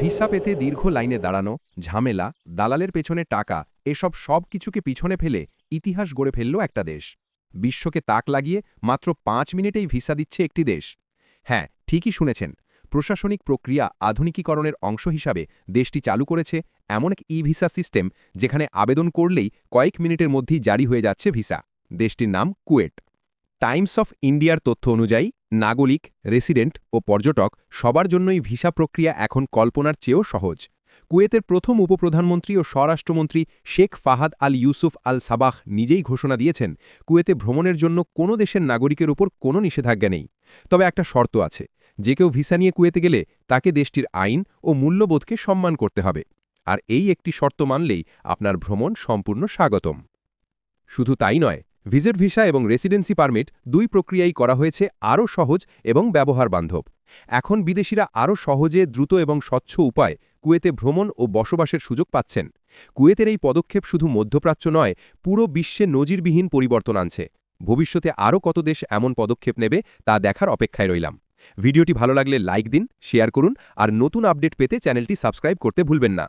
Visa পেতে দীর্ঘ লাইনে দাঁড়ানো, ঝামেলা, দালালের পেছনে টাকা, এসব সব কিছুকে পিছনে ফেলে ইতিহাস গড়ে ফেলল একটা দেশ। বিশ্বকে তাক লাগিয়ে মাত্র পাঁচ মিনিটেই ভিসা দিচ্ছে একটি দেশ। হ্যাঁ ঠিকই শুনেছেন, প্রশাসনিক প্রক্রিয়া আধুনিকীকরণের অংশ হিসাবে দেশটি চালু করেছে এমন এক ই ভিসা সিস্টেম যেখানে আবেদন করলেই কয়েক মিনিটের মধ্যেই জারি হয়ে যাচ্ছে ভিসা। দেশটির নাম কুয়েট। টাইমস অফ ইন্ডিয়ার তথ্য অনুযায়ী নাগরিক, রেসিডেন্ট ও পর্যটক সবার জন্যই ভিসা প্রক্রিয়া এখন কল্পনার চেয়েও সহজ। কুয়েতের প্রথম উপপ্রধানমন্ত্রী ও স্বরাষ্ট্রমন্ত্রী Sheikh Fahad Al Yousef Al Sabah নিজেই ঘোষণা দিয়েছেন, কুয়েতে ভ্রমণের জন্য কোনো দেশের নাগরিকের উপর কোনো নিষেধাজ্ঞা নেই। তবে একটা শর্ত আছে, যে কেউ ভিসা নিয়ে কুয়েতে গেলে তাকে দেশটির আইন ও মূল্যবোধকে সম্মান করতে হবে। আর এই একটি শর্ত মানলেই আপনার ভ্রমণ সম্পূর্ণ স্বাগতম। শুধু তাই নয় ভিজিট ভিসা এবং রেসিডেন্সি পারমিট দুই প্রক্রিয়াই করা হয়েছে আরও সহজ এবং ব্যবহার বান্ধব। এখন বিদেশিরা আরও সহজে, দ্রুত এবং স্বচ্ছ উপায় কুয়েতে ভ্রমণ ও বসবাসের সুযোগ পাচ্ছেন। কুয়েতের এই পদক্ষেপ শুধু মধ্যপ্রাচ্য নয়, পুরো বিশ্বে নজিরবিহীন পরিবর্তন আনছে। ভবিষ্যতে আরও কত দেশ এমন পদক্ষেপ নেবে তা দেখার অপেক্ষায় রইলাম। ভিডিওটি ভালো লাগলে লাইক দিন, শেয়ার করুন আর নতুন আপডেট পেতে চ্যানেলটি সাবস্ক্রাইব করতে ভুলবেন না।